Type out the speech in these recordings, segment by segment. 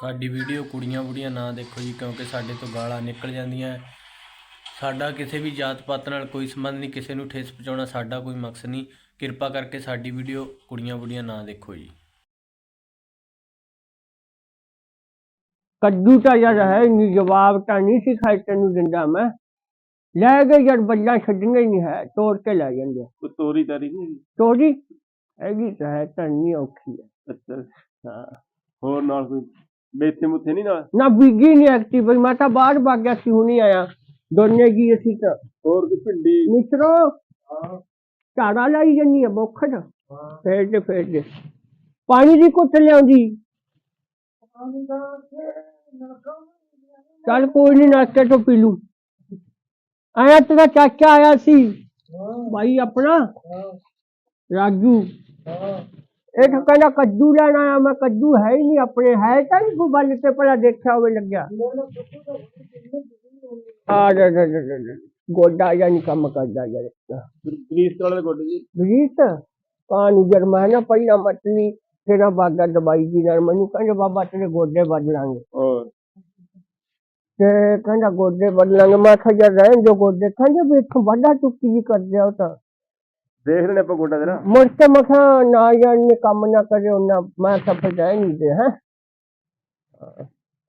ਸਾਡੀ ਵੀਡੀਓ ਕੁੜੀਆਂ ਬੁੜੀਆਂ ਨਾ ਦੇਖੋ ਜੀ ਕਿਉਂਕਿ ਸਾਡੇ ਤੋਂ ਗਾਲਾਂ ਨਿਕਲ ਜਾਂਦੀਆਂ। ਹੈ। ਸਾਡਾ ਕਿਸੇ ਵੀ ਜਾਤ ਪਾਤ ਨਾਲ ਕੋਈ ਸੰਬੰਧ ਨਹੀਂ ਕਿਸੇ ਨੂੰ ਠੇਸ ਪਹੁੰਚਾਉਣਾ ਸਾਡਾ ਕੋਈ ਮਕਸਦ ਨਹੀਂ। ਕਿਰਪਾ ਕਰਕੇ ਸਾਡੀ ਵੀਡੀਓ ਕੁੜੀਆਂ ਬੁੜੀਆਂ ਨਾ ਦੇਖੋ ਜੀ। ਕੱਦੂ ਤਾਂ ਯਾਰ ਹੈ ਨਹੀਂ ਜਵਾਬ ਤਾਂ ਨਹੀਂ ਸੀ ਖਾਈ ਤੈਨੂੰ ਦਿੰਦਾ ਮੈਂ। ਲੈ ਗਏ ਯਾਰ ਬੱਲਾਂ ਛੱਡਣੇ ਨਹੀਂ ਹੈ ਤੋੜ ਕੇ ਲੈ ਜਾਂਦੇ ਕੋਈ ਤੋਰੀ ਤਾਰੀ ਨਹੀਂ ਤੋੜੀ ਹੈਗੀ ਤਾਂ ਹੈ ਤਾਂ ਨਹੀਂ ਔਖੀ ਹੈ। ਅੱਛਾ। ਹਾਂ ਹੋਰ ਨਾਲ ਕੋਈ ਮੇਥੇ ਮੁੱਥੇ ਨਹੀਂ ਨਾਲ? ਨਾ ਬੀਗੀ ਨਹੀਂ ਐਕਟਿਵ ਮੈਂ ਤਾਂ ਬਾਹਰ ਭੱਗ ਗਿਆ ਸੀ ਹੁਣੀ ਆਇਆ। ਦੋਨੇ ਕੀ ਅਸੀਂ ਤਾਂ। ਹੋਰ ਕੋਈ ਭਿੰਡੀ? ਮਿੱਤਰੋ ਝਾੜਾ ਲਾਈ ਜੰਨੀ ਆ ਬੋਖੜ ਫੇਰ ਦੇ ਫੇਰ ਦੇ ਪਾਣੀ ਦੀ ਕੁੱਟ ਲਿਆਉਂਦੀ। ਚੱਲ ਕੋਈ ਨਹੀਂ ਨਾਸ਼ਤੇ ਤੋਂ ਪੀ ਲੂ। ਆਇਆ ਤੇਰਾ ਚਾਚਾ ਆਇਆ ਸੀ। ਭਾਈ ਆਪਣਾ। ਰਾਜੂ। ਇਹ ਤਾਂ ਕਹਿੰਦਾ ਕੱਦੂ ਲੈਣਾ ਆ ਮੈਂ ਕੱਦੂ ਹੈ ਹੀ ਨਹੀਂ ਆਪਣੇ ਹੈ ਤਾਂ ਨਹੀਂ ਕੋਈ ਬੰਨ ਤੇ ਪਹਿਲਾਂ ਦੇਖਿਆ ਹੋਵੇ ਲੱਗਿਆ। ਆ ਰੇ ਰੇ ਰੇ ਰੇ ਗੋਡਾ ਜਾਂ ਨਹੀਂ ਕੰਮ ਕਰਦਾ ਯਾਰ। ਗਰੀਸ ਵਾਲੇ ਦੇ? ਗੋਡੇ ਜੀ ਗਰੀਤ ਕਾਨੂੰ ਜਰਮਾਨਾ ਪਹਿਲਾਂ ਮਟਲੀ ਤੇਰਾ ਬਾਗਾ ਦਵਾਈ ਦੀ ਨਾਲ ਮੈਨੂੰ ਕਹਿੰਦਾ ਬਾਬਾ ਤੇਰੇ ਗੋਡੇ ਵੱਢ ਲਾਂਗੇ। ਹੋਰ? ਤੇ ਕਹਿੰਦਾ ਗੋਡੇ ਵੱਢ ਲਾਂਗੇ। ਮੈਂ ਕਿਹਾ ਯਾਰ ਰਹਿਣ ਜੋ ਗੋਡੇ। ਕਹਿੰਦਾ ਵੀ ਇੱਥੋਂ ਵੱਡਾ ਟੁੱਕੀ ਜੀ ਕਰ ਦਿਆ ਉਹ ਤਾਂ। ਦੇਖ ਲੈਣੇ ਆਪਾਂ ਗੋਡਾ ਤੇਰਾ ਮੁੜ ਕੇ ਮੈਂ ਕਿਹਾ ਨਾ ਯਾਰ ਨੇ ਕੰਮ ਨਾ ਕਰੇ ਉਹਨਾਂ ਮੈਂ ਫਿਰ ਰਹਿ ਨਹੀਂ ਦੇ ਹੈ।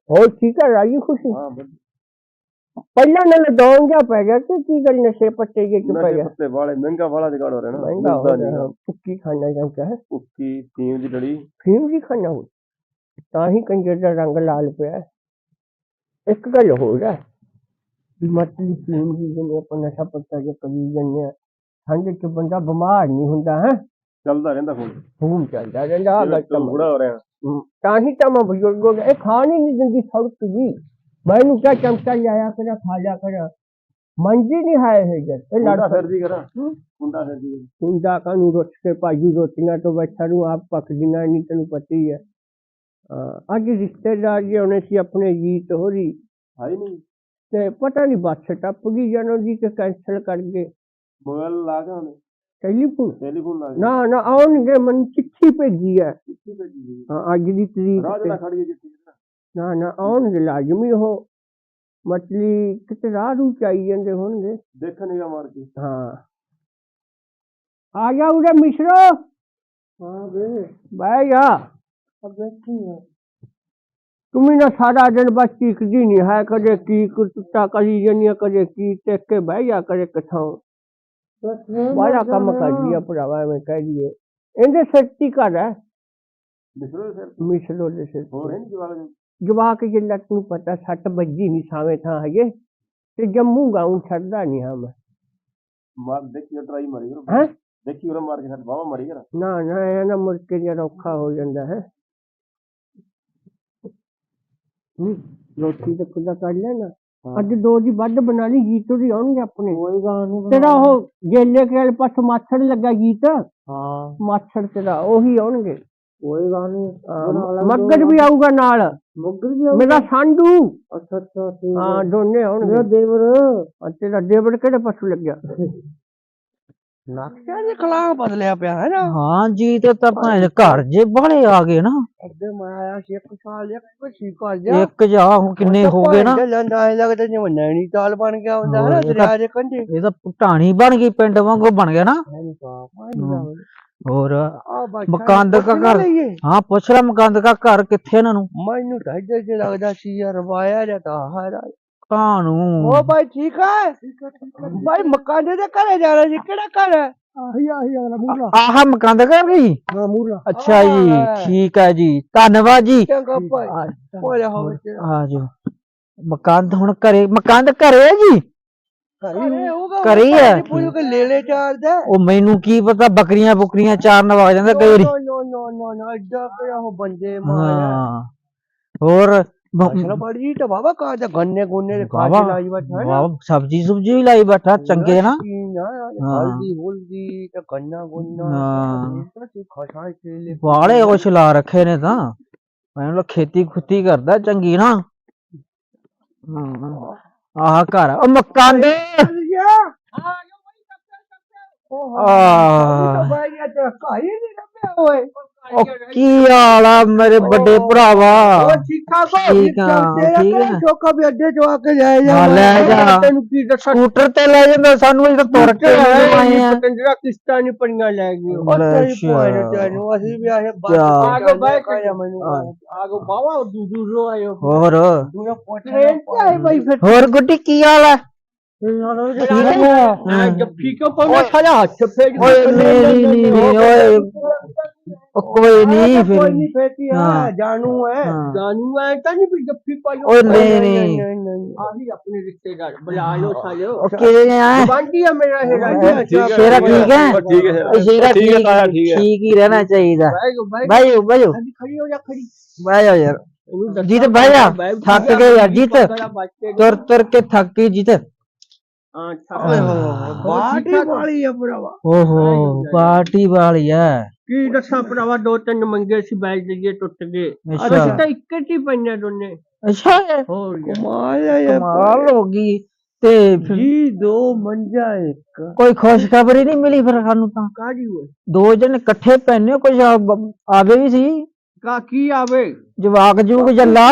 ਹੋਰ ਠੀਕ ਹੈ ਰਾਜੀ ਖੁਸ਼ੀ? ਹਾਂ ਪਹਿਲਾਂ ਨਾਲ ਜਾ ਪੈ ਗਿਆ ਕਿ ਕੀ ਗੱਲ ਨਸ਼ੇ ਪੱਤੇ ਜੇ ਚ ਪੈ ਨਸ਼ੇ ਗਿਆ ਪੱਤੇ ਵਾਲੇ ਮਹਿੰਗਾ ਵਾਲਾ ਜਗਾੜ ਹੋ ਰਿਹਾ ਨਾ ਮਹਿੰਗਾ ਹੋ ਮਿਲਦਾ ਨੀ ਖਾਣਾ ਜਾਂ ਕਿਆ? ਹੈ ਟੀਮ ਦੀ ਲੜੀ ਫੀਮ ਵੀ ਖਾਣਾ ਹੋ ਤਾਂ ਹੀ ਕੰਜਰ ਦਾ ਰੰਗ ਲਾਲ ਪਿਆ। ਹੈ। ਇੱਕ ਗੱਲ ਹੋਰ ਹੈ ਵੀ ਮਤਲੀ ਫੀਮ ਦੀ ਜਿਵੇਂ ਆਪਾਂ ਨਸ਼ਾ ਪੱਤਾ ਜੇ ਕਰੀ ਜਾਂਦੇ ਹਾਂ ਠੰਡ ਚ ਬੰਦਾ ਬਿਮਾਰ ਨਹੀਂ ਹੁੰਦਾ ਹੈ? ਚੱਲਦਾ ਰਹਿੰਦਾ ਹੁਣ। ਖੂਨ ਚੱਲਦਾ ਰਹਿੰਦਾ ਤਾਂ ਤੂੰ ਬੁੜਾ ਹੋ ਰਿਹਾ। ਤਾਂ ਹੀ ਤਾਂ ਮੈਂ ਬਜ਼ੁਰਗੋ ਇਹ ਖਾਣ ਹੀ ਨਹੀਂ ਦਿੰਦੀ ਸੜਕ ਜੀ। ਮੈਨੂੰ ਕਿਆ ਚਮਚਾ ਲਿਆਇਆ ਕਰਾ ਖਾ ਜਾ ਕਰਾ। ਮੰਜੀ ਨਹੀਂ ਹੈ ਇਹ ਜਦ ਇਹ ਲੜ ਫਿਰ ਜੀ ਕਰਾਂ। ਮੁੰਡਾ ਫਿਰ ਜੀ ਹੁੰਦਾ ਕਾਨੂੰ ਰੋਟ ਕੇ ਭਾਜੀ ਰੋਟੀਆਂ ਤੋਂ ਬੈਠਾ ਨੂੰ ਆਪ ਪੱਕਦੀਆਂ ਨਹੀਂ ਤੈਨੂੰ ਪਤਾ ਹੀ ਹੈ। ਹਾਂ, ਅੱਜ ਰਿਸ਼ਤੇਦਾਰ ਜੀ ਆਉਣੇ ਸੀ ਆਪਣੇ ਗੀਤ ਹੋ ਰਹੀ ਹਾਈ ਨਹੀਂ। ਤੇ ਪਤਾ ਨਹੀਂ ਬੱਸ ਟੱਪ ਗਈ ਜਨੋ ਜੀ ਕਿ ਕੈਂਸਲ ਕਰ ਗਏ। ਮੋਬਾਈਲ ਲਾ ਕੇ ਉਹਨੇ ਟੈਲੀਫੋਨ? ਟੈਲੀਫੋਨ ਲਾ ਕੇ। ਨਾ ਨਾ ਆਉਣਗੇ ਮੈਨੂੰ ਚਿੱਠੀ ਭੇਜੀ ਹੈ ਕਿੱਥੇ ਭੇਜੀ ਜੀ ਹਾਂ, ਅੱਜ ਦੀ ਤਰੀਕ ਰਾਜ ਤੇ। ਨਾਲ ਖੜ ਗਈ ਜਿੱਥੇ ਨਾ। ਨਾ ਆਉਣਗੇ ਲਾਜ਼ਮੀ ਉਹ। ਮਤਲੀ ਕਿਤੇ ਰਾਹ ਨੂੰ ਚਾਈ ਜਾਂਦੇ ਹੋਣਗੇ। ਦੇਖਣ ਨਿਗਾ ਮਾਰ ਕੇ। ਹਾਂ। ਆ ਜਾ ਉਰੇ ਮਿਸ਼ਰੋ। ਹਾਂ ਵੇ ਬਹਿ ਜਾ। ਅਬ ਬੈਠੀ ਹੈ ਤੁਮੀ ਨਾ ਸਾਰਾ ਦਿਨ ਬਸ ਚੀਕਦੀ ਨਹੀਂ ਹੈ ਕਦੇ ਕੀ ਕੁੱਤਾ ਕਰੀ ਜਾਨੀ ਹੈ, ਕਦੇ ਕੀ ਟੇਕ ਕੇ ਬਹਿ ਜਾ ਕਦੇ ਕਿਥਾਂ। ਬੜਾ ਕੰਮ ਕਰਦੀ ਆ ਭਰਾਵਾ ਐਵੇਂ ਕਹਿ ਦਈਏ ਇਹਦੇ ਸਿਰ ਤੀ ਘਰ ਹੈ। ਸਰ ਮਿਸ਼ਰੋ ਦੇ ਸਿਰ ਹੋਰ ਹੈ ਜਵਾਬ ਜਵਾਕ ਜਿੰਨਾ ਤੈਨੂੰ ਪਤਾ ਸੱਟ ਵੱਜੀ ਨਹੀਂ ਸਾਵੇਂ ਥਾਂ ਹਜੇ ਤੇ ਜੰਮੂ ਗਾਉਂ ਛੱਡਦਾ ਨਹੀਂ ਹਾਂ ਮੈਂ। ਮਾਰ ਦੇਖੀ ਉਹ ਟਰਾਈ ਮਾਰੀ ਕਰੋ। ਹੈਂ? ਦੇਖੀ ਉਹ ਮਾਰ ਕੇ ਸੱਟ ਬਾਵਾ ਮਾਰੀ ਕਰ। ਨਾ ਨਾ ਇਹ ਨਾ ਮੁੜ ਕੇ ਜਰਾ ਔਖਾ ਹੋ ਜਾਂਦਾ ਹੈ। ਹੂੰ ਰੋਟੀ ਤਾਂ ਖੁਦਾ ਕਰ ਲੈਣਾ। ਅੱਜ ਦੋ ਦੀ ਵੱਧ ਬਣਾ ਲਈ ਗੀਤ ਵੀ ਆਉਣਗੇ ਆਪਣੇ। ਕੋਈ ਗੱਲ ਨਹੀਂ ਤੇਰਾ ਉਹ ਗੇਲੇ ਕੇ ਵਾਲੇ ਪਾਸ ਮਾਛੜ ਲੱਗਾ ਗੀਤ। ਹਾਂ। ਮਾਛੜ ਤੇਰਾ ਉਹੀ ਆਉਣਗੇ। ਕੋਈ ਗੱਲ ਨਹੀਂ ਮੱਗਰ ਵੀ ਆਊਗਾ ਨਾਲ। ਮੁੱਗਰ ਵੀ ਮੇਰਾ ਸਾਂਢੂ ਅੱਛਾ ਅੱਛਾ ਹਾਂ ਦੋਨੇ ਆਉਣਗੇ। ਦੇਵਰ। ਤੇਰਾ ਦੇਵੜ ਕਿਹੜੇ ਪਾਸੋਂ ਲੱਗਿਆ? ਨਕਸ਼ਾ ਦੇ ਖਿਲਾਫ ਬਦਲਿਆ ਪਿਆ ਹੈ ਨਾ? ਹਾਂ ਜੀ ਤੇ ਤਾਂ ਭਾਵੇਂ ਘਰ ਜੇ ਬਾਹਲੇ ਆ ਗਏ ਨਾ। ਅੱਗੇ ਮੈਂ ਆਇਆ ਸੀ ਇੱਕ ਸਾਲ ਇੱਕ ਕਰ ਜਾ ਇੱਕ ਜਾ ਹੁਣ ਕਿੰਨੇ ਹੋ ਗਏ ਨਾ। ਲੰਦਾ ਐ ਲੱਗਦਾ ਜਿਵੇਂ ਨੈਣੀ ਤਾਲ ਬਣ ਗਿਆ ਹੁੰਦਾ ਨਾ? ਦਰਿਆ ਦੇ ਕੰਢੇ। ਇਹ ਤਾਂ ਢਾਣੀ ਬਣ ਗਈ ਪਿੰਡ ਵਾਂਗੂ ਬਣ ਗਿਆ ਨਾ। ਹੋਰ ਮਕਾਨ ਦਾ ਘਰ ਹਾਂ ਪੁੱਛ ਲੈ ਮਕਾਨ ਦਾ ਘਰ ਕਿੱਥੇ ਇਹਨਾਂ ਨੂੰ। ਮੈਨੂੰ ਤਾਂ ਜੇ ਲੱਗਦਾ ਸੀ ਯਾਰ ਵਾਇਆ ਜਾਂ ਤਾਂ ਹਾਰਾ ਕਾਨੂੰ ਉਹ ਭਾਈ ਠੀਕ ਹੈ ਭਾਈ ਮਕਾਨ ਦੇ ਘਰੇ ਜਾਣਾ ਜੀ ਕਿਹੜਾ ਘਰ ਹੈ ਆਹੀ ਆਹੀ ਅਗਲਾ ਮੂਲਾ ਆਹ ਮਕਾਨ ਦਾ ਘਰ ਗਈ ਹਾਂ ਮੂਲਾ ਅੱਛਾ ਜੀ ਠੀਕ ਹੈ ਜੀ ਧੰਨਵਾਦ ਜੀ ਚੰਗਾ ਭਾਈ ਹੋਇਆ ਹੋਵੇ ਤੇਰਾ ਆ ਜਾਓ ਮਕਾਨ ਤਾਂ ਹੁਣ ਘਰੇ ਮਕਾਨ ਤਾਂ ਘਰੇ ਹੈ ਜੀ ਘਰੇ ਹੀ। ਪੂਰੀ ਕੇ ਲੈ ਲੈ ਚਾਰਦਾ ਉਹ ਮੈਨੂੰ ਕੀ ਪਤਾ ਬੱਕਰੀਆਂ ਬੁਕਰੀਆਂ ਚਾਰਨ ਵਗ ਜਾਂਦਾ ਕਈ ਵਾਰੀ ਨੋ ਨੋ ਨੋ ਨੋ ਐਡਾ ਪਿਆ ਉਹ ਬੰਦੇ ਮਾਰਿਆ ਹਾਂ ਹੋਰ ਬ- ਅਸਲ ਬੜੀ ਤਾਂ ਬਾਬਾ ਕਾ ਦਾ ਗੰਨੇ ਗੁੰਨੇ ਦੇ ਕਾਜ ਬਾਬਾ, ਲਾਈ ਬੈਠਾ ਹੈ ਨਾ। ਵਾਹ ਸਬਜੀ ਸੁਬਜੀ ਵੀ ਲਾਈ ਬੈਠਾ ਚੰਗੇ ਨਾ। ਕੀ ਨਾ ਹਾਂ। ਹਲਦੀ ਹੁਲਦੀ ਤੇ ਗੰਨਾ ਗੁੰਨਾ ਹਾਂ। ਇਹ ਤਾਂ ਸੀ ਖਸ਼ਾ ਕੇ ਲੈ ਵਾਲੇ ਕੁਛ ਲਾ ਰੱਖੇ ਨੇ ਤਾਂ। ਮੈਨੂੰ ਖੇਤੀ ਖੁੱਤੀ ਕਰਦਾ ਚੰਗੀ ਨਾ। ਹਾਂ। ਆਹ ਘਰ ਆ। ਉਹ ਮਕਾਨ ਦੇ। ਉਹ ਉਹ ਕੀ ਹਾਲ ਆ ਮੇਰੇ ਵੱਡੇ ਭਰਾਵਾ? ਉਹ ਠੀਕ ਠਾਕ ਹੋ ਠੀਕ ਆ, ਠੀਕ ਆ। ਚੋਕਾ ਵੀ ਅੱਡੇ ਚੋਂ ਆ ਕੇ ਲੈ ਜਾ ਹਾਂ, ਲੈ ਜਾ। ਤੈਨੂੰ ਕੀ ਦੱਸਾਂ? ਸਕੂਟਰ ਤੇ ਲੈ ਜਾਂਦਾ ਸਾਨੂੰ ਇਹ ਤਾਂ ਤੁਰ ਕੇ ਆਏ ਆ। ਕਿਸ਼ਤਾਂ ਨਹੀਂ ਪੜੀਆਂ ਲੈ ਗਈ ਉਹ। ਤੇਰੀ ਅੱਛਾ। ਨੇ ਤੈਨੂੰ ਅਸੀਂ ਵੀ ਆਏ ਬੱਸ ਜਾ। ਆਗੋ ਬਾਈਕ ਮੈਨੂੰ। ਆਗੋ ਬਾਵਾ ਦੂ ਦੂ ਰੋ ਆਇਓ ਹੋਰ? ਤੂੰ ਪੁੱਛ ਟ੍ਰੇਨ ਤੇ ਆਏ ਬਾਈ ਫਿਰ। ਹੋਰ ਗੁੱਡੀ ਕੀ ਹਾਲ ਆ? ਆ। ਜੱਫੀ ਕਿਉਂ ਪਾਉਣਾ ਸਾਲਾ ਹੱਥ ਫੇਰ ਓਏ ਨਹੀਂ ਨਹੀਂ ਨਹੀਂ, ਓਏ। ਉਹ ਕੋਈ ਨਹੀਂ ਫਿਰ ਕੋਈ ਨਹੀਂ ਫੇਤੀ ਹਾਂ। ਆ ਜਾਣੂ ਹੈ। ਹਾਂ। ਜਾਨੂ ਤਾਂ ਨਹੀਂ ਵੀ ਜੱਫੀ ਪਾਇਓ ਓਏ ਨਹੀਂ ਨਹੀਂ ਆਹੀ ਆਪਣੇ ਰਿਸ਼ਤੇਦਾਰ ਬੁਲਾ ਲਓ ਸਾਲਿਓ ਉਹ ਕਿਵੇਂ ਆ? ਬਾਂਟੀ ਆ ਮੇਰਾ ਹੈਗਾ ਜੀ ਸ਼ੇਰਾ ਠੀਕ ਹੈ? ਠੀਕ ਹੈ ਉਹ ਸ਼ੇਰਾ ਠੀਕ ਹੈ ਠੀਕ ਤਾਇਆ, ਠੀਕ ਹੈ। ਠੀਕ ਹੀ ਰਹਿਣਾ ਚਾਹੀਦਾ। ਬਾਈਕ ਬਾਈਕ ਬਾਈਓ ਬਾਈਓ ਖੜੀ ਹੋ ਜਾ ਖੜੀ। ਜਾ ਯਾਰ। ਉਹਨੂੰ ਦੱਸਾਂ ਜੀਤ ਬਹਿ ਜਾ ਬਾਈਕ ਥੱਕ ਠੀਕ ਆ, ਗਏ ਯਾਰ ਜੀਤ। ਪਕੜਾ ਬੱਚੇ ਨੂੰ। ਤੁਰ ਤੁਰ ਕੇ ਥੱਕ ਗਈ ਜੀਤ। ਹਾਂ ਥੱਕ ਓਏ। ਹੋ ਹੋਰ ਬਾਟੀ ਠੀਕ ਠਾਕ? ਵਾਲੀ ਆ ਭਰਾਵਾ। ਓਹੋ ਪਾਰਟੀ ਵਾਲੀ ਆ ਕੀ ਦੱਸਾਂ ਭਰਾਵਾ ਦੋ ਤਿੰਨ ਮੰਗੇ ਸੀ ਬੈਠ ਜਈਏ ਟੁੱਟ ਗਏ। ਅੱਛਾ। ਅਸੀਂ ਤਾਂ ਇੱਕ ਹੀ ਪਈਆਂ ਦੋਨੇ। ਅੱਛਾ ਯਾਰ, ਹੋਰ ਯਾਰ। ਕਮਾਲ ਆ ਯਾਰ। ਕਮਾਲ ਹੋ ਗਈ। ਤੇ ਫਿਰ ਜੀ ਦੋ ਮੰਜਾ ਇੱਕ। ਕੋਈ ਖੁਸ਼ਖਬਰੀ ਨਹੀਂ ਮਿਲੀ ਫਿਰ ਸਾਨੂੰ ਤਾਂ? ਕਾਹਦੀ ਹੋਏ ਦੋ ਜਣ ਇਕੱਠੇ ਪੈਨੇ ਕੁਝ ਆਵੇ ਵੀ ਸੀ? ਕਾ ਕੀ ਆਵੇ? ਜਵਾਕ ਜੂਕ ਜੱਲਾ?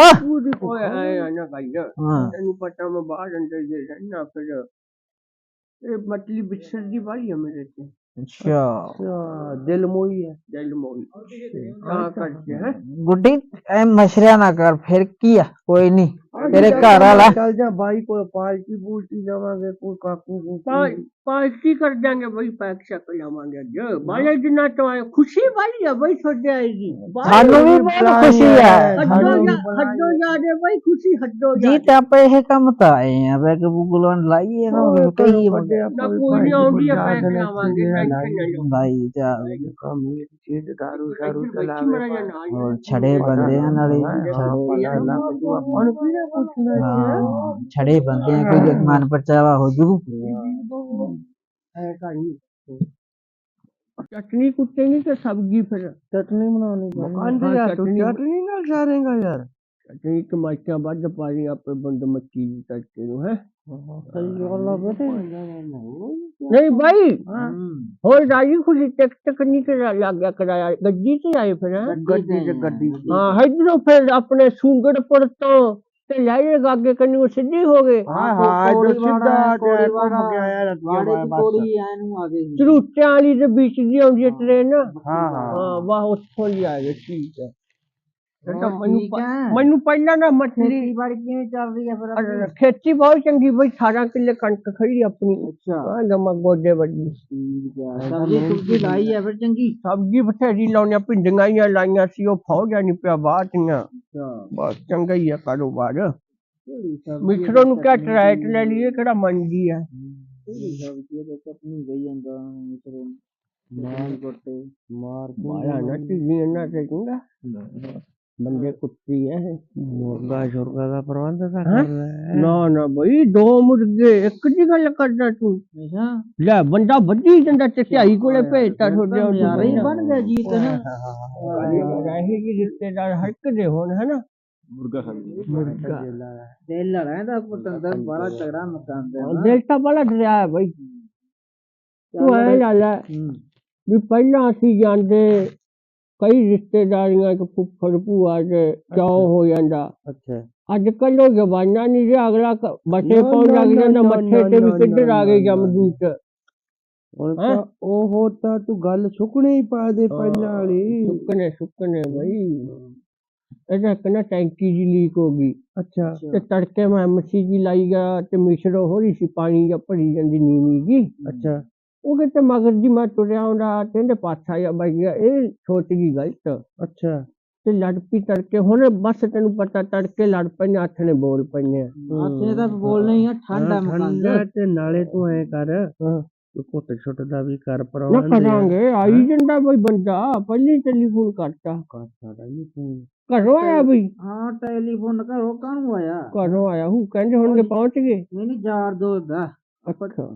ਓਏ ਆਏ ਆ ਨਾ ਗਾਈ ਹਾਂ। ਤੈਨੂੰ ਪਤਾ ਮੈਂ ਬਾਹਰ ਅੰਦਰ ਜੇ ਰਹਿਣਾ ਫਿਰ। ਇਹ ਮਤਲੀ ਬਿਛੜ ਦੀ ਵਾਰੀ ਹੈ ਮੇਰੇ ਤੇ। ਅੱਛਾ ਅੱਛਾ ਦਿਲ ਮੋਈ ਹੈ ਦਿਲ ਮੋਈ ਤਾਂ ਕਰਕੇ ਹੈ ਗੁੱਡੀ ਐ ਮਸ਼ਰਿਆ ਨਾ ਕਰ ਫਿਰ ਕੀ ਆ ਕੋਈ ਨਹੀਂ ਤੇਰੇ ਘਰ ਵਾਲਾ ਚੱਲ ਜਾ ਬਾਈ ਕੋਲ ਪਾਲਟੀ ਬੂਟੀ ਲਵਾਂਗੇ ਕੋਈ ਕਾਕੂ ਕੂ ਪਾਰਟੀ ਕਰ ਜਾਾਂਗੇ ਬਈ ਪੈਕ ਸ਼ਕ ਲਾਵਾਂਗੇ ਅੱਜ ਬਾਲੇ ਦਿਨਾਂ ਤੋਂ ਆਏ ਖੁਸ਼ੀ ਵਾਲੀ ਹੈ ਬਈ ਛੋਟੇ ਆਏਗੀ ਸਾਨੂੰ ਵੀ ਬਹੁਤ ਖੁਸ਼ੀ ਆ ਹੱਡੋ ਜਾ ਹੱਡੋ ਜਾ ਦੇ ਬਈ ਖੁਸ਼ੀ ਹੱਡੋ ਜਾ ਜੀ ਤੇ ਆਪਾਂ ਇਹ ਕੰਮ ਤਾਂ ਆਏ ਆ ਬੈਗ ਬੁਗਲੋਂ ਲਾਈਏ ਨਾ ਵੀ ਕਹੀ ਨਾ ਕੋਈ ਨਹੀਂ ਆਉਂਦੀ ਹੈ ਪੈਕ ਲਾਵਾਂਗੇ ਟੈਨਸ਼ਨ ਨਾ ਲਓ ਭਾਈ ਜਾ ਕੰਮ ਇਹ ਚੀਜ਼ ਦਾਰੂ ਸ਼ਾਰੂ ਬੱਚੀ ਚਲਾਵੇ ਮਰਾ ਜਾ ਨਾਲ ਹੋਰ ਛੜੇ ਬੰਦੇ ਆ ਨਾਲੇ ਹੁਣ ਕੀ ਨਾ ਪੁੱਛਣਾ ਹਾਂ ਛੜੇ ਬੰਦੇ ਆ ਕੋਈ ਮਨ ਪਰਚਾਵਾ ਹੋ ਜੂ ਐ ਕਰੀ ਚਟਨੀ ਕੁੱਟੇਗੀ ਕਿ ਸਬਜ਼ੀ ਫਿਰ ਚਟਨੀ ਬਣਾਉਣੀ ਮਕਾਨ ਹਾਂ, ਤੇ ਯਾਰ ਤੂੰ ਚਟਨੀ। ਚਟਨੀ ਨਾਲ ਸਾਰੇਗਾ ਯਾਰ ਚਟਨੀ ਇੱਕ ਮਾਚਾ ਵੱਧ ਪਾ ਲਈ ਆਪੇ ਬੰਦ ਮੱਕੀ ਦੀ ਤੜਕੇ ਨੂੰ ਹੈ ਸਹੀ ਗੱਲ ਆ ਬੇਟੇ ਨਹੀਂ ਭਾਈ ਹੋਰ ਰਾਜੀ ਖੁਸ਼ੀ ਟਿਕਟ ਕਿੰਨੀ ਕਿ ਲੱਗ ਗਿਆ ਕਿਰਾਇਆ ਗੱਡੀ ਤੇ ਆਏ ਫਿਰ ਹੈਂ? ਗੱਡੀ ਚ ਗੱਡੀ ਹਾਂ ਇਧਰੋਂ ਫਿਰ ਆਪਣੇ ਸੂਗੜਪੁਰ ਤੋਂ ਤੇ ਲਾਈਏ ਅੱਗੇ ਕੰਨੀ ਉਹ ਸਿੱਧੀ ਹੋ ਗਏ। ਹਾਂ ਹਾਂ ਜੋ ਸਿੱਧਾ ਤੇ ਘੁੰਮ ਕੇ ਆਇਆ ਰੱਤੀਆ ਬਸ। ਐਨੂੰ ਆ ਗਏ ਝਰੂਟਿਆਂ ਵਾਲੀ ਦੇ ਵਿੱਚ ਦੀ ਆਉਂਦੀ ਹੈ ਟ੍ਰੇਨ ਹਾਂ। ਹਾਂ ਵਾਹ ਉੱਥੋਂ ਹੀ ਆ ਗਏ ਠੀਕ ਹੈ। ਤਾਂ ਮੈਨੂੰ ਠੀਕ ਪ- ਹੈ। ਮੈਨੂੰ ਪਹਿਲਾਂ ਨਾ ਮਛਲੀ ਖੇਤੀਬਾੜੀ ਕਿਵੇਂ ਚੱਲ ਰਹੀ ਹੈ ਫਿਰ ਖੇਤੀ ਬਹੁਤ ਚੰਗੀ ਬਈ 18 ਕਿੱਲੇ ਕਣਕ ਖੜੀ ਆਪਣੀ। ਅੱਛਾ। ਗੋਡੇ ਵੱਡੀ ਸਬਜ਼ੀ ਸੁਬਜ਼ੀ ਲਾਈ ਹੈ ਫਿਰ ਚੰਗੀ? ਸਬਜ਼ੀ ਬਥੇਰੀ ਲਾਉਣੀਆਂ ਭਿੰਡੀਆਂ ਹੀ ਲਾਈਆਂ ਸੀ ਉਹ ਫੌਜ ਨਹੀਂ ਪਿਆ ਬਾਟੀਆਂ ਬਸ ਚੰਗਾ ਹੀ ਆ ਕਾਰੋਬਾਰ। ਮਿੱਠਰੋ ਨੂੰ ਕਿਆ ਟਰੈਟ ਲੈ ਲਈਏ ਕਿਹੜਾ ਚਟਨੀ ਗਈ ਜਾਂਦਾ ਮਿਸਰੇ ਮਾਰ ਕੋਟੇ ਮਾਰ ਮਾਇਆ ਨਾ ਟਿੱਗੀ ਨਾ। ਤੇ ਚੰਗਾ। ਬੰਦੇ ਕੁੱਤੀ ਹੈ ਇਹ। ਮੁਰਗਾ ਸ਼ੁਰਗਾ ਦਾ ਪ੍ਰਬੰਧ ਤਾਂ ਹੈਂ? ਕਰ ਲੈ ਨਾ ਨਾ ਬਈ ਦੋ ਮੁਰਗੇ ਇੱਕ ਦੀ ਗੱਲ ਕਰਦਾ ਤੂੰ। ਅੱਛਾ। ਲੈ ਬੰਦਾ ਵੱਢੀ ਜਾਂਦਾ ਚਟਾਈ ਕੋਲੇ ਭੇਜਤਾ ਤੁਹਾਡੇ ਉਹ ਯਾਰ ਹੀ ਬਣ ਗਿਆ ਜੀ ਤੇ ਰਹੇ ਜੀ ਰਿਸ਼ਤੇਦਾਰ ਹੱਕਦੇ ਹੋਣ ਹਨਾ? ਮੁਰਗਾ ਖਾਂਦੀ ਮੁਰਗਾ। ਦਿਲ ਲੜਾ ਦਾ ਪਤੰਦਰ ਬੜਾ ਤਗੜਾ ਮਕਾਨ ਦਾ ਦਿਲ ਤਾਂ ਬੜਾ ਡਰਿਆ ਹੈ ਬਈ। ਤੂੰ ਐ ਲਾ ਲੈ ਵੀ ਪਹਿਲਾਂ ਅਸੀਂ ਜਾਂਦੇ ਕਈ ਰਿਸ਼ਤੇਦਾਰੀਆਂ ਚ ਫੁੱਫੜ ਭੂਆ ਦੇ ਚਾਅ ਹੋ ਜਾਂਦਾ। ਅੱਛਾ। ਅੱਜ ਕੱਲ੍ਹ ਉਹ ਜ਼ਬਾਨਾਂ ਨਹੀਂ ਰਿਹਾ ਅਗਲਾ ਕ- ਪਾਉਣ ਲੱਗ ਜਾਂਦਾ ਮੱਥੇ ਤੇ ਵੀ ਕਿੱਧਰ ਆ ਗਏ ਨਾ, ਜਮਦੂਤ ਹੁਣ ਹੈਂ? ਤਾਂ ਉਹ ਤਾਂ ਤੂੰ ਗੱਲ ਸੁਕਣੀ ਹੀ ਪਾ ਦੇ ਪਹਿਲਾਂ ਵਾਲੀ। ਸੁੱਕਣੇ ਸੁੱਕਣੇ ਬਈ। ਇਹਦਾ ਕਹਿੰਦਾ ਟੈਂਕੀ ਜੀ ਲੀਕ ਹੋ ਗਈ। ਅੱਛਾ। ਤੇ ਤੜਕੇ ਮੈਂ ਮੱਛੀ ਜੀ ਲਾਈ ਗਿਆ ਤੇ ਮਿਸ਼ਰੋ ਹੋ ਰਹੀ ਸੀ ਪਾਣੀ ਜਾਂ ਭਰੀ ਜਾਂਦੀ ਨੀਵੀਂ ਜੀ ਅੱਛਾ। ਉਹ ਕਿਤੇ ਮਗਰ ਜੀ ਮੈਂ ਤੁਰਿਆ ਆਉਂਦਾ ਕਹਿੰਦੇ ਪਾਛਾ ਜਾਂ ਬਈ ਇਹ ਸੋਚ ਗਈ ਗਲਤ। ਅੱਛਾ। ਤੇ ਲੜ ਪਈ ਤੜਕੇ ਹੁਣ ਬਸ ਤੈਨੂੰ ਪਤਾ ਤੜਕੇ ਲੜ ਪਈਆਂ ਹੱਥ ਨੇ ਬੋਲ ਪਈਆਂ ਆਥੇ ਤਾਂ ਬੋਲਨੇ ਹੀ ਆ ਠੰਡਾ ਮਕਾਨ ਠੰਡਾ ਤੇ ਨਾਲੇ ਤੂੰ ਐ ਕਰ। ਤੂੰ ਘੁੱਟ ਛੁੱਟ ਦਾ ਵੀ ਕਰ ਨਾ ਪ੍ਰਬੰਧ ਕਰਾਂਗੇ ਆਈ ਜਾਂਦਾ ਬਈ ਬੰਦਾ ਪਹਿਲੀ ਟੈਲੀਫੋਨ ਕਰਤਾ। ਕਰ ਸਾਡਾ ਹੀ ਤੂੰ। ਘਰੋਂ ਆਇਆ ਬਈ? ਹਾਂ ਟੈਲੀਫੋਨ ਕਰੋ ਕਾਹਨੂੰ ਆਇਆ? ਘਰੋਂ ਆਇਆ ਹੂੰ ਕਹਿੰਦੇ ਹੁਣ ਪਹੁੰਚ ਗਏ। ਨਹੀਂ ਨਹੀਂ ਯਾਰ ਦੋ ਦਾ ਅੱਛਾ।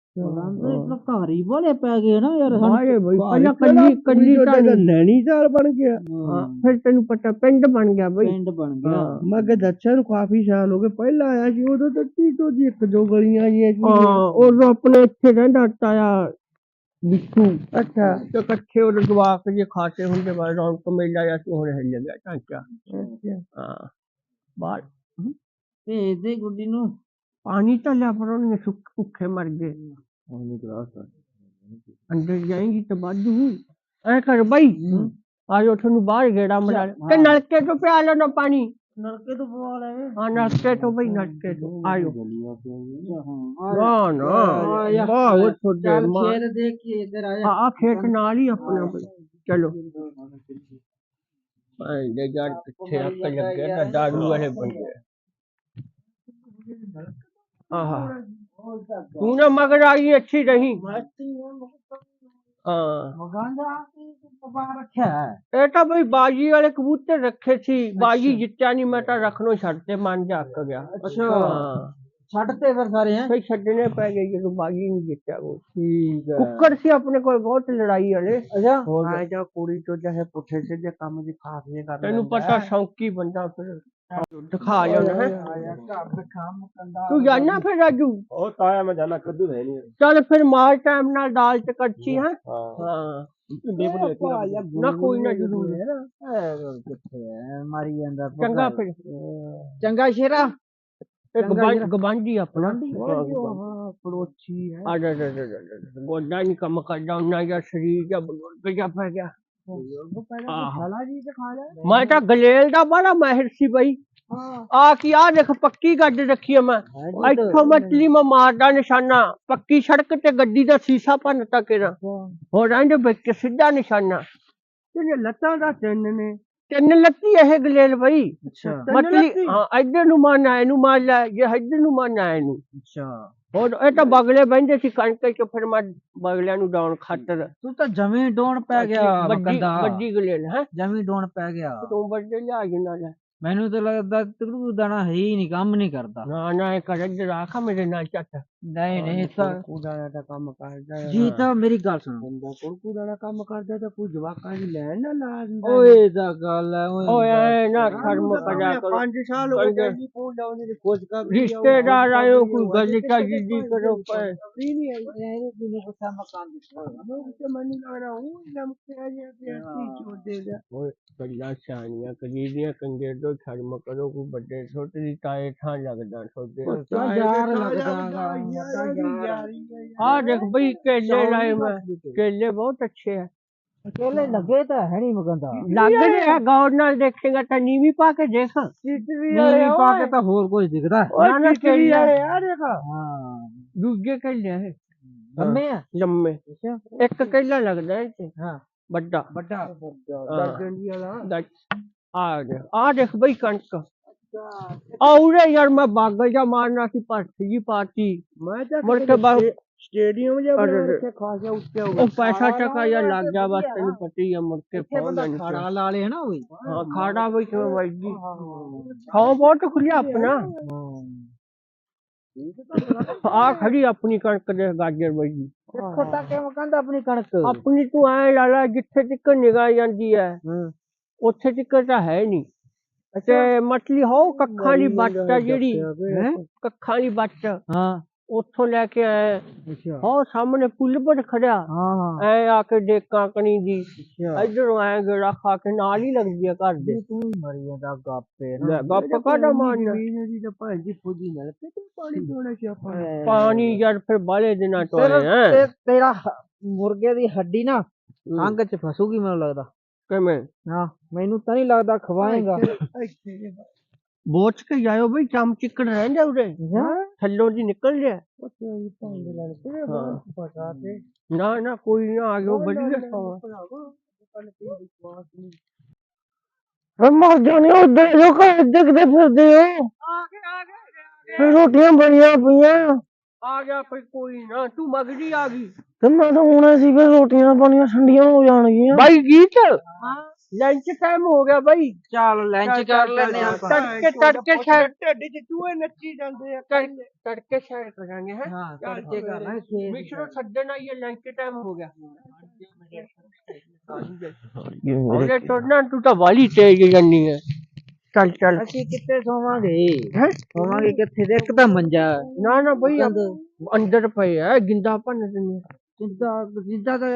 ਘਾਰੀ ਬੋਲੇ ਪੈ ਗਏ ਨਾ ਯਾਰ ਹਾਏ ਬਈ ਪਹਿਲਾਂ ਕੰਨੀ ਕੰਨੀ ਤਾਂ ਨੈਣੀਦਾਰ ਬਣ ਗਿਆ। ਫਿਰ ਤੈਨੂੰ ਪਤਾ ਪਿੰਡ ਬਣ ਗਿਆ ਬਈ। ਪਿੰਡ ਬਣ ਗਿਆ। ਮੈਂ ਕਿਹਾ ਦੱਸਿਆ ਨੂੰ ਕਾਫੀ ਸਾਲ ਹੋ ਗਏ ਪਹਿਲਾਂ ਆਇਆ ਸੀ ਉਦੋਂ ਤਾਂ ਟੀਟੋ ਦੀ ਇੱਕ ਦੋ ਗਲੀਆਂ ਜੀ ਹਾਂ। ਉਦੋਂ ਆਪਣੇ ਇੱਥੇ ਰਹਿੰਦਾ ਤਾਇਆ ਬਿੱਟੂ। ਅੱਛਾ। ਤੇ ਇਕੱਠੇ ਉਹ ਜਵਾਕ ਜੇ ਖਾਤੇ ਹੁੰਦੇ ਬਾਅਦ ਰੌਣਕ ਮੇਲਾ ਜਾਂ ਸੀ ਹੋਣੇ ਹਿੱਲ ਗਿਆ ਢਾਂਚਾ। ਹਾਂ ਬਾਹਰ। ਤੇ ਇਹਦੇ ਗੁੱਡੀ ਨੂੰ ਪਾਣੀ ਤਾਂ ਲਿਆ ਪਰ ਉਹਨੇ ਸੁੱਕ ਭੁੱਖੇ ਮਰ ਗਏ ਅੰਦਰ ਜਾਏਗੀ ਤਾਂ ਬਾਜੂ ਐ ਕਰ ਬਈ ਆਜੋ ਤੁਹਾਨੂੰ ਬਾਹਰ ਗੇੜਾ ਮਰਾ ਤੇ ਨਲਕੇ ਤੋਂ ਪਿਆ ਲਓ ਨਾ ਪਾਣੀ ਨਲਕੇ ਤੋਂ ਪਵਾ ਲੈ ਹਾਂ ਨਲਕੇ ਤੋਂ ਬਈ ਨਲਕੇ ਤੋਂ ਆਜੋ ਹਾਂ ਨਾ ਨਾ ਬਾਹਰ ਛੋੜੇ ਚੱਲ ਖੇਤ ਦੇਖ ਕੇ ਇੱਧਰ ਆ ਜਾ ਆ ਖੇਤ ਨਾਲ ਹੀ ਆਪਣਾ ਬਈ ਚਲੋ ਦੇ ਯਾਰ ਕਿੱਥੇ ਅੱਕ ਲੱਗੇ ਨਾ ਦਾਰੂ ਵਾਲੇ ਬੰਦੇ ਆਹਾ। ਤੂੰ ਨਾ ਮਗਰ ਆਈ ਅੱਛੀ ਰਹੀ। ਹਾਂ। ਮਗਾਂਦਾ ਕੀ ਪਵਾ ਰੱਖਿਆ ਹੈ? ਇਹ ਤਾਂ ਬਈ ਬਾਜੀ ਵਾਲੇ ਕਬੂਤਰ ਰੱਖੇ ਸੀ। ਬਾਜੀ ਜਿੱਤਿਆ ਨਹੀਂ ਮੈਂ ਤਾਂ ਰੱਖਣੋਂ ਛੱਡਤੇ ਮਨ ਜਾ ਅੱਕ ਗਿਆ। ਅੱਛਾ। ਹਾਂ। ਛੱਡ ਤੇ ਫਿਰ ਸਾਰੇ ਹੈ? ਫਿਰ ਛੱਡਣੇ ਪੈ ਗਏ ਜਦੋਂ ਬਾਜੀ ਨਹੀਂ ਜਿੱਤਿਆ ਉਹ। ਠੀਕ ਕੁੱਕਰ ਸੀ ਆਪਣੇ ਕੋਲ ਬਹੁਤ ਲੜਾਈ ਵਾਲੇ। ਅੱਛਾ। ਆ ਜਾ ਕੁੜੀ ਤੋਂ ਚਾਹੇ ਪੁੱਠੇ ਸਿੱਧੇ ਕੰਮ ਦੀ ਖਾਸ ਨਹੀਂ ਕਰ ਤੈਨੂੰ ਪਤਾ ਸ਼ੌਂਕੀ ਬੰਦਾ ਫਿਰ। ਦਿਖਾ ਕੰਮ ਕੰਦਾ ਤੂੰ ਜਾਣਾ ਫਿਰ ਰਾਜੂ। ਉਹ ਤਾਇਆ ਮੈਂ ਜਾਣਾ ਕੱਦੂ ਹੈ ਨਹੀਂ ਚੱਲ ਫਿਰ ਮਾਰ ਟਾਈਮ ਨਾਲ ਦਾਲ ਚ ਕੱਚੀ ਹੈ? ਹਾਂ। ਹਾਂ। ਨਾ। ਕੋਈ ਨਾ ਜ਼ਰੂਰ ਹੈ ਕਿੱਥੇ ਹੈ ਮਾਰੀ ਜਾਂਦਾ ਚੰਗਾ ਫਿਰ। ਚੰਗਾ ਸ਼ੇਰਾ। ਇਹ ਗਵਾਂ- ਗਵਾਂਢੀ ਆਪਣਾ। ਪੜੋਚੀ ਹੈ? ਆ ਜਾ ਜਾ ਜਾ ਜਾ ਜਾ। ਗੋਡਾ ਨਹੀਂ ਕੰਮ ਕਰਦਾ ਉਹਨਾਂ ਦਾ ਸਰੀਰ ਜਾਂ ਬਜ਼ੁਰਗ ਜਿਹਾ ਪੈ ਗਿਆ। ਆਹੋ। ਖਾਲਾ ਜੀ ਤੇ ਖਾ ਲੈ। ਮੈਂ ਤਾਂ ਗਲੇਲ ਦਾ ਬੜਾ ਮਾਹਿਰ ਸੀ ਬਈ ਆ ਕੀ ਆ ਦੇਖ ਪੱਕੀ ਗੱਡ ਰੱਖੀ ਆ ਮੈਂ। ਇੱਥੋਂ ਮਤਲੀ ਮੈਂ ਮਾਰਦਾ ਨਿਸ਼ਾਨਾ। ਪੱਕੀ ਸੜਕ ਤੇ ਗੱਡੀ ਦਾ ਸੀਸਾ ਭੰਨ ਤੱਕ ਇਹਦਾ ਹੋ ਰਹਿੰਦੇ ਵਿੱਚ ਸਿੱਧਾ ਨਿਸ਼ਾਨਾ। ਤੇ ਲੱਤਾਂ ਦਾ ਤਿੰਨ ਨੇ ਤਿੰਨ ਲੱਤੀ ਇਹ ਗਲੇਲ ਬਈ। ਅੱਛਾ। ਮਤਲੀ? ਹਾਂ ਇੱਧਰ ਨੂੰ ਮਾਰਨਾ ਇਹਨੂੰ ਮਾਰ ਲੈ ਜੇ ਇੱਧਰ ਨੂੰ ਮਾਰਨਾ ਇਹਨੂੰ। ਅੱਛਾ। ਹੋਰ ਇਹ ਤਾਂ ਬਗਲੇ ਬਹਿੰਦੇ ਸੀ ਕਣਕ ਚ ਫਿਰ ਮੈਂ ਬਗਲਿਆਂ ਨੂੰ ਡਾਉਣ ਖਾਤਰ। ਤੂੰ ਤਾਂ ਜਮੀ ਡੋਣ ਪੈ ਗਿਆ ਵੱਡੀ ਕੰਦਾ ਵੱਡੀ ਗਲੇਲ ਹੈ? ਜਮੀ ਡੋਣ ਪੈ ਗਿਆ। ਤੂੰ ਵੱਡੇ ਲਿਆ ਜਿੰਨਾ ਲੈ। ਮੈਨੂੰ ਤਾਂ ਲੱਗਦਾ ਤਕੜੂ ਦਾਣਾ ਹੈ ਹੀ ਨਹੀਂ ਕੰਮ ਨਹੀਂ ਕਰਦਾ। ਨਾ ਨਾ ਇਹ ਕਰ ਇੱਧਰ ਆਖਾ ਮੇਰੇ ਨਾਲ ਚੱਟ ਨਹੀਂ ਨਹੀਂ ਤਾਂ ਕੁੜਕੂੜਾ ਦਾ ਕੰਮ ਕਰਦਾ ਹੈ ਜੀ ਤਾਂ ਮੇਰੀ ਗੱਲ ਸੁਣ। ਬੰਦਾ ਕੁੜਕੂੜਾ ਦਾ ਕੰਮ ਕਰਦਾ ਤਾਂ ਕੋਈ ਜਵਾਕਾਂ ਦੀ ਲੈਣ ਨਾ ਲਾ ਦਿੰਦਾ ਓਏ ਦਾ ਗੱਲ ਹੈ ਓਏ ਐ ਨਾ ਸ਼ਰਮ ਕਰਿਆ ਕਰੋ। 5 ਸਾਲ ਹੋ ਗਏ। ਜਲਦੀ ਫੋਨ ਲਾਉਣੇ ਦੀ ਖੋਜ ਕਰ ਰਿਸ਼ਤੇਦਾਰ ਆਇਓ ਕੋਈ ਗੱਲ ਕਾ ਜਿੱਦੀ ਕਰੋ ਪਏ ਨਹੀਂ ਆਈ ਇਹਨੇ ਕੁਛ ਮਕਾਨ ਦਿੱਤਾ ਉਹ ਮੈਨੂੰ ਲੱਗਦਾ ਉਹ ਲਮਕਿਆ ਜਿਹਾ ਪਿਆ ਸੀ ਚੋਦੇ ਦਾ। ਓਏ ਗੱਲਾਂ ਸਿਆਣੀਆਂ ਕਰੀਦੀਆਂ ਕੰਗੇ ਤੋਂ ਸ਼ਰਮ ਕਰੋ ਕੋਈ ਵੱਡੇ ਛੋਟੇ ਦੀ ਤਾਏ ਥਾਂ ਲੱਗਦਾ ਛੋਟੇ ਯਾਰ ਲੱਗਦਾ ਆ ਦੇਖ ਬਈ ਕੇਲੇ ਲਾਏ ਮੈਂ ਕੇਲੇ ਬਹੁਤ ਅੱਛੇ ਆ ਅਕੇਲੇ ਲੱਗੇ ਤਾਂ ਹੈ ਨਹੀਂ ਮਗੰਦਾ ਲੱਗ ਰਿਹਾ ਗੌਰ ਨਾਲ ਦੇਖੇਗਾ ਤਾਂ ਨੀਵੀਂ ਪਾ ਕੇ ਦੇਖ ਚਿੱਟਵੀ ਨੀਵੀਂ ਪਾ ਕੇ ਤਾਂ ਹੋਰ ਕੁਝ ਦਿਖਦਾ ਨਾ ਨਾ ਚਿੱਟਵੀ ਕੇਲੇ ਵਾਲੇ ਆ ਦੇਖਾ ਹਾਂ ਦੂਜੇ ਕੇਲੇ ਆ ਇਹ ਲੰਮੇ ਆ ਲੰਮੇ ਇੱਕ ਕੇਲਾ ਲੱਗਦਾ ਇਹ ਚ ਹਾਂ ਵੱਡਾ ਵੱਡਾ ਦਰਜਨ ਦੀ ਵਾਲਾ ਦਾ- ਆ ਦੇਖ ਆ ਦੇਖ ਬਈ ਕਣਕ ਆਉਰੇ ਯਾਰ ਮੈਂ ਬਾਗਲ ਜਾ ਮਾਰਨਾ ਸੀ ਭਰਤੀ ਜੀ ਪਾਰਟੀ ਮੈਂ ਤਾਂ ਮੁੜ ਕੇ ਬਾਹਰ ਸਟੇਡੀਅਮ ਜਿਹਾ ਬਣਾ ਅਰੇ। ਰੱਖਿਆ ਖਾਸਾ ਉੱਚਾ ਹੋ ਉਹ ਪੈਸਾ ਟਕਾ ਜਾਂ ਲੱਗ ਜਾ ਬਸ ਤੈਨੂੰ ਪਤੀ ਆ ਮੁੜ ਕੇ ਫੋਨ ਲੈਣ ਖਾੜਾ ਲਾ ਲੇ ਨਾ ਓਏ ਹਾਂ ਖਾੜਾ ਬਈ ਕਿਵੇਂ ਵੱਜਦੀ ਖਾਓ ਬਹੁਤ ਖੁੱਲਿਆ ਆਪਣਾ ਆ ਖੜੀ ਆਪਣੀ ਕਣਕ ਦੇ ਗਾਜਰ ਬਈ ਦੇਖੋ ਤਾਂ ਕਿਵੇਂ ਕਹਿੰਦਾ ਆਪਣੀ ਕਣਕ ਆਪਣੀ ਤੂੰ ਤਾਂ ਮਤਲੀ ਹੋ ਕੱਖਾਂ ਦੀ ਬੱਟ ਆ ਜਿਹੜੀ। ਹੈਂ? ਕੱਖਾਂ ਦੀ ਬੱਟ। ਹਾਂ। ਉੱਥੋਂ ਲੈ ਕੇ ਆਏ ਅੱਛਾ। ਹੋ ਸਾਹਮਣੇ ਪੁੱਲ ਪਰ ਖੜਿਆ। ਹਾਂ ਹਾਂ। ਐ ਆ ਕੇ ਡੇਕਾਂ ਕਣੀ ਦੀ। ਇਧਰੋਂ ਐ ਗੇੜਾ ਖਾ ਕੇ ਨਾਲ ਹੀ ਲੱਗਦੀ ਆ ਘਰ ਦੇ। ਤੂੰ ਮਰੀ ਜਾਂਦਾ ਗਾਪੇ ਲੈ ਗੱਪ ਕਾਹਦਾ ਮਾਰਨਾ? ਇਹਦੀ ਤਾਂ ਭਾਂ ਜੀ ਫੁੱਦੀ ਨਾਲ ਤੇ ਤੂੰ ਪਾਣੀ ਪੀਣਾ ਸੀ ਆਪਾਂ ਨੇ। ਪਾਣੀ ਯਾਰ ਫਿਰ ਬਾਲੇ ਦਿਨਾਂ ਤੋਂ ਹੈ ਤੇਰਾ ਮੁਰਗੇ ਦੀ ਹੱਡੀ ਨਾ ਅੰਗ ਚ ਫਸੂਗੀ ਮੈਨੂੰ ਲੱਗਦਾ। ਕਿਵੇਂ? ਹਾਂ। ਮੈਨੂੰ ਤਾਂ ਨਹੀਂ ਲੱਗਦਾ ਖਵਾਏਗਾ। ਬੋਚ ਕੇ ਜਾਇਓ ਬਈ ਚਮ ਚਿੱਕੜ ਰਹਿੰਦਾ ਉਰੇ। ਥੱਲੋਂ ਦੀ ਨਿਕਲ ਰਿਹਾ। ਹੀ। ਹਾਂ। ਨਾ ਨਾ ਕੋਈ ਨਾ ਆ ਗਿਆ ਵਧੀਆ ਸਮਾਂ ਮਰ ਜਾਣੇ ਉਧਰ ਲੋਕ ਦੇਖਦੇ ਫਿਰਦੇ ਹੋ ਫਿਰ ਰੋਟੀਆਂ ਬਣੀਆਂ ਪਈਆਂ। ਆ ਗਿਆ ਕੋਈ ਕੋਈ ਨਾ ਤੂੰ ਮਗਰੀ ਆ ਗਈ। ਤੇ ਮੈਂ ਤਾਂ ਹੁਣ ਸੀ ਫਿਰ ਰੋਟੀਆਂ ਬਣੀਆਂ ਠੰਡੀਆਂ ਹੋ ਜਾਣਗੀਆਂ। ਬਾਈ ਗੀਤ ਲੰਚ ਟਾਈਮ ਹੋ ਗਿਆ ਬਾਈ ਚੱਲ ਲੰਚ ਕਰ ਲੈਨੇ ਆ ਤੜਕੇ ਤੜਕੇ ਸ਼ਾਇਦ ਢਿੱਡ 'ਚ ਚੂਹੇ ਨੱਚੀ ਜਾਂਦੇ ਆ ਤੜਕੇ ਤੜਕੇ ਸ਼ਾਇਦ ਕਰਾਂਗੇ ਹੈ? ਹਾਂ ਤੜਕੇ ਕਰਨਾ ਖੇਤ ਮਿਸ਼ਰੋ ਛੱਡਣ ਆਈਏ ਲੰਚ ਟਾਈਮ ਹੋ ਗਿਆ। ਉਹਦੇ ਟੋੜਨਾ ਤੂੰ ਤਾਂ ਵਾਲੀ ਤੇਜ਼ ਜੰਨੀ ਹੈ। ਚੱਲ ਚੱਲ। ਅਸੀਂ ਕਿੱਥੇ ਸੋਵਾਂਗੇ? ਹੈਂ? ਸੋਵਾਂਗੇ ਕਿੱਥੇ ਤੇ? ਇੱਕ ਤਾਂ ਮੰਜਾ। ਨਾ ਨਾ ਬਈ। ਅੰਦਰ। ਪਏ ਆ ਗਿੰਦਾ ਭੰਨ ਦਿੰਦੇ ਜਿੱਦਾਂ ਜਿੱਦਾਂ ਤਾਂ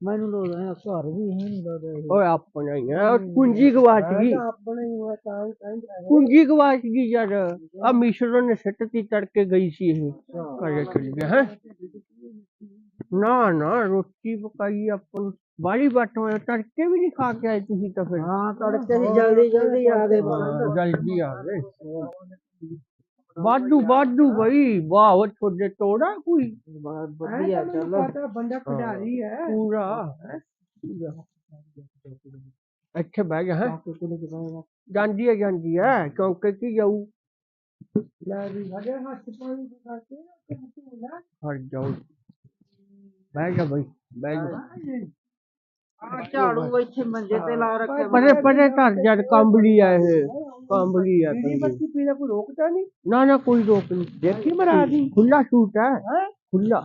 ਮੈਨੂੰ ਲੱਗਦਾ ਹੈ ਘਰ ਵੀ ਹੈ ਨਹੀਂ ਲੱਗਦਾ ਇਹ। ਓਏ ਆਪਣਾ ਹੀ ਉਹ ਕੁੰਜੀ ਗਵਾਚ ਗਈ। ਆਪਣੇ ਹੀ ਹੋਇਆ ਤਾਂ ਹੀ ਕਹਿੰਦਾ ਕੁੰਜੀ ਗਵਾਚ ਗਈ ਯਾਰ ਆ ਮਿਸ਼ਰੋ ਨੇ ਸਿੱਟਤੀ ਤੜਕੇ ਗਈ ਸੀ ਇਹ। ਘਰੇ ਚਲ ਗਿਆ ਹੈ। ਨਾ ਨਾ ਰੋਟੀ ਪਕਾਈ ਆਪਨ ਬਾਲੀ ਬੱਟ ਹੋਇਆ ਤੜਕੇ ਵੀ ਨਹੀਂ ਖਾ ਕੇ ਆਏ ਤੁਸੀਂ ਤਾਂ ਫਿਰ। ਹਾਂ ਤੜਕੇ ਦੀ ਜਲਦੀ ਜਲਦੀ ਆ ਗਏ। ਹਾਂ, ਜਲਦੀ ਆ ਗਏ। ਵਾਧੂ ਵਾਧੂ ਬਈ ਵਾਹ ਉਹ ਤੁਹਾਡੇ ਤੋੜਾ ਕੋਈ ਬਸ ਵਧੀਆ ਚੱਲ। ਪਤਾ ਬੰਦਾ ਖਿਡਾਰੀ ਹੈ। ਪੂਰਾ। ਹੈਂ? ਇੱਥੇ ਬਹਿ ਜਾ ਹੈ। ਜਾਂਦੀ ਹੈ ਜਾਂਦੀ ਹੈ ਚੌਂਕੇ ਕੀ ਜਾਊ। ਲੈ ਵੀ ਸਾਡੇ ਹੱਥ ਪਾਣੀ ਕਰਕੇ ਹਟ ਜਾਓ ਬਹਿ ਜਾ ਬਈ ਬਹਿ ਜਾ। ਆ ਝਾੜੂ ਇੱਥੇ ਮੰਜੇ ਤੇ ਲਾ ਰੱਖਿਆ ਪਰੇ ਪਰੇ ਧਰ ਜਦ ਕੰਬਲੀ ਆ ਇਹ। ਕੰਬਲੀ ਆ ਪੀੜੀ ਕੰਬਲੀ। ਪੀਣਾ ਕੋਈ ਰੋਕਦਾ ਨਹੀਂ? ਨਾ ਨਾ ਕੋਈ ਰੋਕ ਨਹੀਂ। ਦੇਖੀ ਮਰਾ ਦੀ ਖੁੱਲਾ ਸ਼ੂਟ ਹੈ। ਖੁੱਲਾ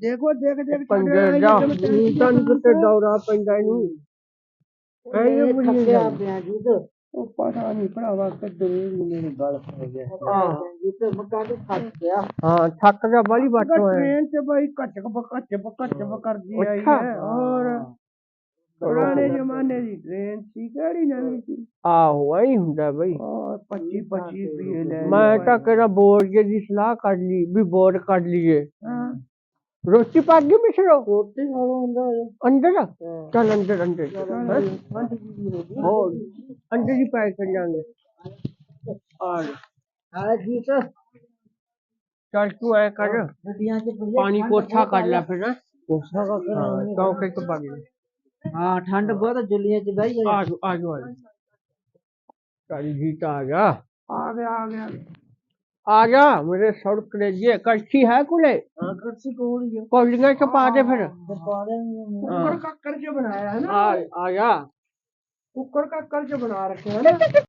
ਦੇਖੋ ਦੇਖ ਦੇਖ ਪੰਜੇ ਜਾ ਤਨ ਕਿਤੇ ਦੌਰਾ ਪੈਂਦਾ ਇਹਨੂੰ। ਇਹ ਉਹ ਪਤਾ ਨਹੀਂ ਭਰਾਵਾ ਕਿੱਧਰ ਮੈਨੂੰ ਗੱਲ ਪੈ ਗਿਆ। ਹਾਂ ਜੀਤ ਮੱਕਾ ਤੇ ਥੱਕ ਗਿਆ। ਹਾਂ ਥੱਕ ਜਾ ਬਾਲੀ ਬੱਟ ਹੋਇਆ। ਟ੍ਰੇਨ ਤੇ ਬਈ ਘੱਟਕ ਬੱਕੱਚ ਬੱਕੱਚ ਕਰਦੀ ਆਈ ਅੱਛਾ। ਹੈ ਔਰ ਪੁਰਾਣੇ ਜ਼ਮਾਨੇ ਦੀ ਟ੍ਰੇਨ ਸੀ ਕਿਹੜੀ ਨਵੀਂ ਸੀ? ਆਹੋ ਐ ਹੁੰਦਾ ਬਈ। ਔਰ 25 25 ਰੁਪਏ ਲੈ ਮੈਂ ਤਾਂ ਕਿਹੜਾ ਬੋਰਡ ਜੇ ਦੀ ਸਲਾਹ ਕਰ ਲਈ ਵੀ ਬੋਰਡ ਕੱਢ ਲਈਏ। ਹਾਂ। ਰੋਟੀ ਪੱਕ ਗਈ ਮਿਸ਼ਰੋ? ਰੋਟੀ ਖਾਣਾ ਹੁੰਦਾ ਹੈ। ਅੰਦਰ ਚੱਲ ਅੰਦਰ। ਅੰਦਰ ਹੈਂ? ਪੰਜ ਜੀ ਹੋ ਗਈ ਹੋਰ? ਅੰਦਰ ਹੀ ਪੈਕ ਕਰ ਜਾਂਗੇ ਔਰ ਆ ਜੀਤ ਚੱਲ ਤੂੰ ਐ ਕਰ ਗੱਡੀਆਂ 'ਚ ਪਈਏ ਪਾਣੀ ਕੋਠਾ ਕਰ ਲੈ ਫਿਰ ਕੋਠਾ ਕਾ ਹਾਂ ਚੌਕੇ ਤੋਂ ਪੱਕ ਗਈ ਹਾਂ ਠੰਡ ਬਹੁਤ ਆ, ਜੁੱਲੀਆਂ 'ਚ ਬਹਿ ਜਾ ਆ ਜਾਓ ਆ ਜਾਓ ਆ ਜਾਓ। ਚੱਲ ਜੀ ਤਾਂ ਆ ਗਿਆ ਆ ਕੁੱਕੜ ਕੱਕਰ ਚ ਬਣਾ ਰੱਖਿਆ ਹੈ ਨਾ।